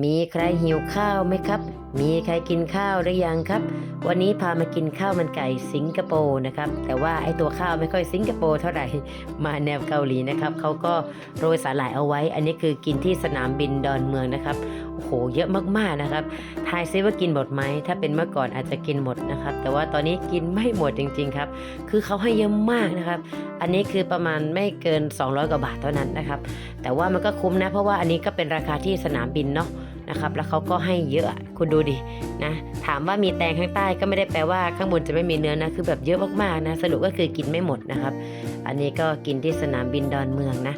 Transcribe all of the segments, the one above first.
มีใครหิวข้าวไหมครับ มีใครกินข้าวหรือยังครับ วันนี้พามากินข้าวมันไก่สิงคโปร์นะครับ แต่ว่าไอตัวข้าวไม่ค่อยสิงคโปร์เท่าไหร่ มาแนวเกาหลีนะครับเขาก็โรยสาหร่ายเอาไว้ อันนี้คือกินที่สนามบินดอนเมืองนะครับ โอ้โห เยอะมากๆนะครับทายซิว่ากินหมดไหม ถ้าเป็นเมื่อก่อนอาจจะกินหมดนะครับ แต่ว่าตอนนี้กินไม่หมดจริงๆครับ คือเขาให้เยอะมากนะครับ อันนี้คือประมาณไม่เกิน 200 กว่าบาทเท่านั้นนะครับ แต่ว่ามันก็คุ้มนะ เพราะว่าอันนี้ก็เป็นราคาที่สนามบินเนาะ นะครับ แล้วเขาก็ให้เยอะคุณดูดินะ ถามว่ามีแตงข้างใต้ก็ไม่ได้แปลว่าข้างบนจะไม่มีเนื้อนะ คือแบบเยอะมากๆนะ สรุปก็คือกินไม่หมดนะครับ อันนี้ก็กินที่สนามบินดอนเมืองนะ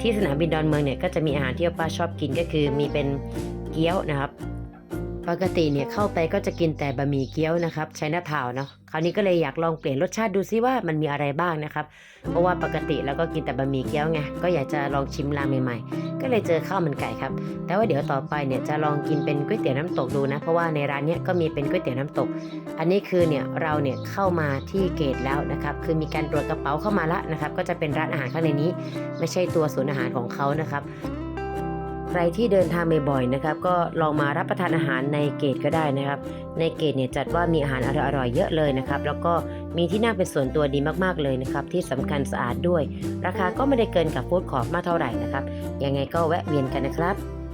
ที่สนามบินดอนเมืองเนี่ยก็จะมีอาหารที่ป้าชอบกินก็คือมีเป็นเกี๊ยวนะครับ ปกติเนี่ยเข้าไปก็จะกินแต่บะหมี่เกี๊ยวนะครับใช้หน้าเทาวน์เนาะคราวนี้ก็เลยอยากลองเปลี่ยนรสชาติดูซิว่ามันมีอะไรบ้างนะครับ เพราะว่าปกติแล้วก็กินแต่บะหมี่เกี๊ยวไงก็อยากจะลองชิมรางใหม่ๆ ก็เลยเจอข้าวมันไก่ครับ แต่ว่าเดี๋ยวต่อไปเนี่ยจะลองกินเป็นก๋วยเตี๋ยวน้ำตกดูนะ เพราะว่าในร้านเนี้ยก็มีเป็นก๋วยเตี๋ยวน้ำตก อันนี้คือเนี่ยเราเนี่ยเข้ามาที่เกตแล้วนะครับคือมีการตรวจกระเป๋าเข้ามาละนะครับก็จะเป็นร้านอาหารข้างในนี้ ไม่ใช่ตัวศูนย์อาหารของเขานะครับ รที่เดินทางบ่อยๆนะครับ ก็ลองมารับประทานอาหารในเกตก็ได้นะครับ ในเกตเนี่ยจัดว่ามีอาหารอร่อยๆเยอะเลยนะครับ แล้วก็มีที่นั่งเป็นส่วนตัวดีมากๆเลยนะครับ ที่สำคัญสะอาดด้วย ราคาก็ไม่ได้เกินกับฟู้ดคอร์ทมากเท่าไหร่นะครับ ยังไงก็แวะเวียนกันนะครับ